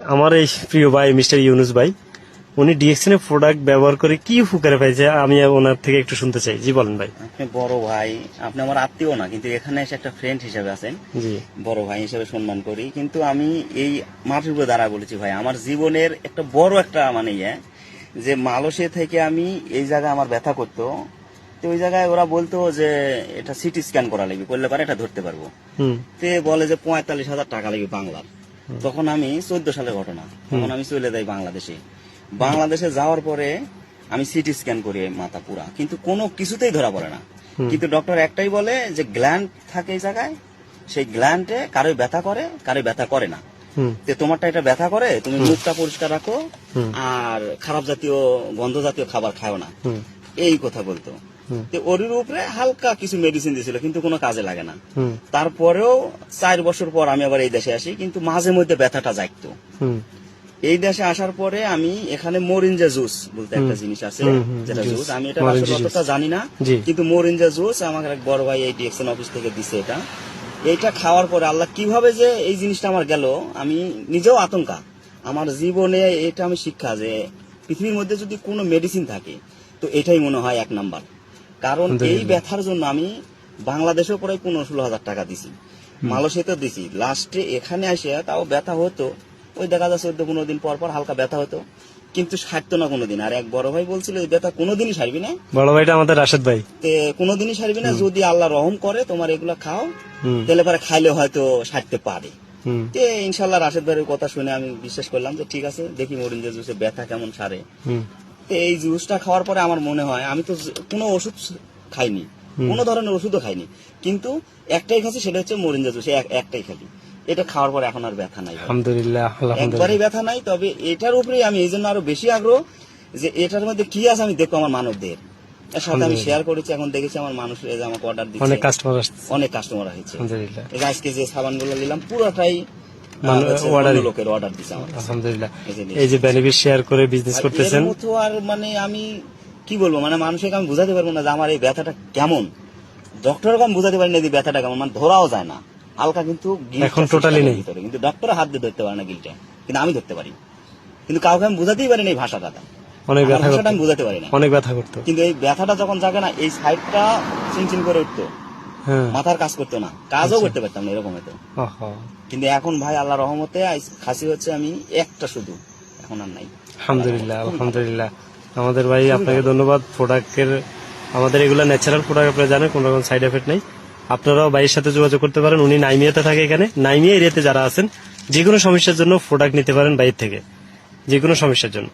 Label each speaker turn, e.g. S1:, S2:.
S1: আমার এই প্রিয় ভাই মিস্টার ইউনুস ভাই উনি ডিএক্সএন এর প্রোডাক্ট ব্যবহার করে কি উপকারে পাইছে আমি ওনার থেকে একটু শুনতে চাই। জি বলেন ভাই।
S2: আপনি বড় ভাই আপনি আমার আত্মীয় না কিন্তু এখানে এসে একটা ফ্রেন্ড হিসেবে আছেন।
S1: জি।
S2: বড় ভাই হিসেবে সম্মান করি কিন্তু আমি এই মাটির উপরে দাঁড়া বলেছি ভাই আমার জীবনের একটা বড় একটা মানে ইয়ে যে মালসে থেকে আমি এই জায়গায় আমার ব্যথা করতো তো ওই জায়গায় ওরা বলতো যে এটা সিটি স্ক্যান করা লাগবে করলে পারে এটা ধরতে পারব।
S1: হুম।
S2: তে বলে যে পঁয়তাল্লিশ হাজার টাকা লাগবে বাংলার। তখন আমি চোদ্দ সালের ঘটনা। তখন আমি চলে যাই বাংলাদেশে। বাংলাদেশে যাওয়ার পরে আমি সিটি স্ক্যান করি মাথা পুরা। কিন্তু কোনো কিছুতেই ধরা পড়ে না। কিন্তু ডক্টর একটাই বলে যে গ্ল্যান্ড থাকে এই জায়গায় সেই গ্ল্যান্ডে কারোই ব্যথা করে কারোই ব্যথা করে না। যে তোমারটা এটা ব্যথা করে তুমি মুখটা পরিষ্কার রাখো আর খারাপ জাতীয় গন্ধ জাতীয় খাবার খাও না। এই কথা বলতো। ওরির উপরে হালকা কিছু মেডিসিন দিয়েছিল কিন্তু কোনো কাজে লাগে না। তারপরেও চার বছর পর আমি আবার এই দেশে আসি কিন্তু মাঝে মধ্যে ব্যথাটা জাগতো। এই দেশে আসার পরে আমি এখানে মরিঞ্জা জুস বলতে একটা জিনিস আছে যেটা জুস। আমি এটা। অতটা জানি না কিন্তু মরিঞ্জা জুস আমার এক বড় ভাই এই ডিএক্সএন অফিস থেকে দিছে এটা। এইটা খাওয়ার পরে আল্লাহ কীভাবে যে এই জিনিসটা আমার গেল আমি নিজেও আতঙ্কা। আমার জীবনে এটা আমি শিক্ষা যে পৃথিবীর মধ্যে যদি কোনো মেডিসিন থাকে তো এটাই মনে হয় এক নাম্বার। কারণ এই। ব্যথার জন্য আমি বাংলাদেশেও প্রায় পনেরো ষোলো হাজার টাকা দিছি। মালয়েশিয়াতেও দিছি। লাস্টে এখানে আসে তাও ব্যথা হতো। ওই দেখা যাচ্ছে চোদ্দ পনেরো দিন পর পর হালকা ব্যথা হতো। কিন্তু সারতো না কোনোদিন। আর এক বড় ভাই বলছিল এই ব্যথা কোনোদিনই সারবি না।
S1: বড় ভাইটা আমাদের রাশেদ ভাই।
S2: তে কোনোদিনই সারবি না। যদি আল্লাহ রহম করে তোমার এগুলো খাও। তাহলে পরে খাইলে হয়তো সারতে পারে। তে ইনশাল্লাহ রাশেদ ভাইয়ের কথা শুনে আমি বিশ্বাস করলাম যে ঠিক আছে দেখি মরিঞ্জা জুসে ব্যথা কেমন সারে। এই জুসটা খাওয়ার পরে আমার মনে হয় আমি তো কোনো ওষুধ খাইনি। কোনো ধরনের ওষুধও খাইনি। কিন্তু একটাই খাচ্ছি সেটা হচ্ছে মরিঞ্জা জুস এক- একটাই খালি। এটা খাওয়ার পরে এখন আর ব্যথা নাই।
S1: আলহামদুলিল্লাহ
S2: একবারই ব্যথা নাই তবে এটার উপরে আমি এই জন্য আরও বেশি আগ্রহ যে এটার মধ্যে কি আছে আমি দেখব আমার মানবদের। সাথে আমি শেয়ার করেছি এখন দেখেছি আমার মানুষ আমাকে অর্ডার দিচ্ছে।
S1: অনেক কাস্টমার আসছে।
S2: অনেক কাস্টমার হয়েছে আজকে যে সাবানগুলো নিলাম পুরোটাই লোকের অর্ডার দিচ্ছে আমার
S1: আলহামদুলিল্লাহ।
S2: এই যে
S1: বেনিফিট শেয়ার করে বিজনেস করতেছেন।
S2: মতো আর মানে আমি কি বলব মানে মানুষকে আমি বুঝাতে পারব না যে আমার এই ব্যথাটা কেমন। ডক্টরকে আমি বুঝাতে পারি না যে ব্যথাটা কেমন মানে ধরাও যায় না। হালকা কিন্তু
S1: এখন
S2: সিস্টেমের
S1: নেই।
S2: কিন্তু ডক্টর হাত দিয়ে ধরতে পারে না গিলটা কিন্তু আমি ধরতে পারি। কিন্তু কাউকে আমি বুঝাতেই পারি না এই ভাষাটা
S1: অনেক ব্যথা
S2: আমি বুঝাতে পারি না।
S1: অনেক ব্যথা করতো।
S2: কিন্তু এই ব্যথাটা যখন জাগে না এই সাইডটা চিনচিন করে উঠতো।
S1: হ্যাঁ
S2: মাথার কাজ করতো না কাজও করতে পারতাম না এরকম হতো কিন্তু এখন ভাই আল্লাহ রহমতে খাসি হচ্ছে আমি একটা শুধু এখন আর নাই।
S1: আলহামদুলিল্লাহ আলহামদুলিল্লাহ। আমাদের ভাই আপনাকে ধন্যবাদ প্রোডাক্টের আমাদের এগুলো ন্যাচারাল প্রোডাক্ট আপনারা জানেন কোনো রকম সাইড এফেক্ট নেই। আপনারাও ভাইয়ের সাথে যোগাযোগ করতে পারেন উনি নাইমিয়াতে থাকে এখানে। নাইমিয়া এরিয়াতে যারা আছেন যে কোনো সমস্যার জন্য প্রোডাক্ট নিতে পারেন বাইরে থেকে। যে কোনো সমস্যার জন্য।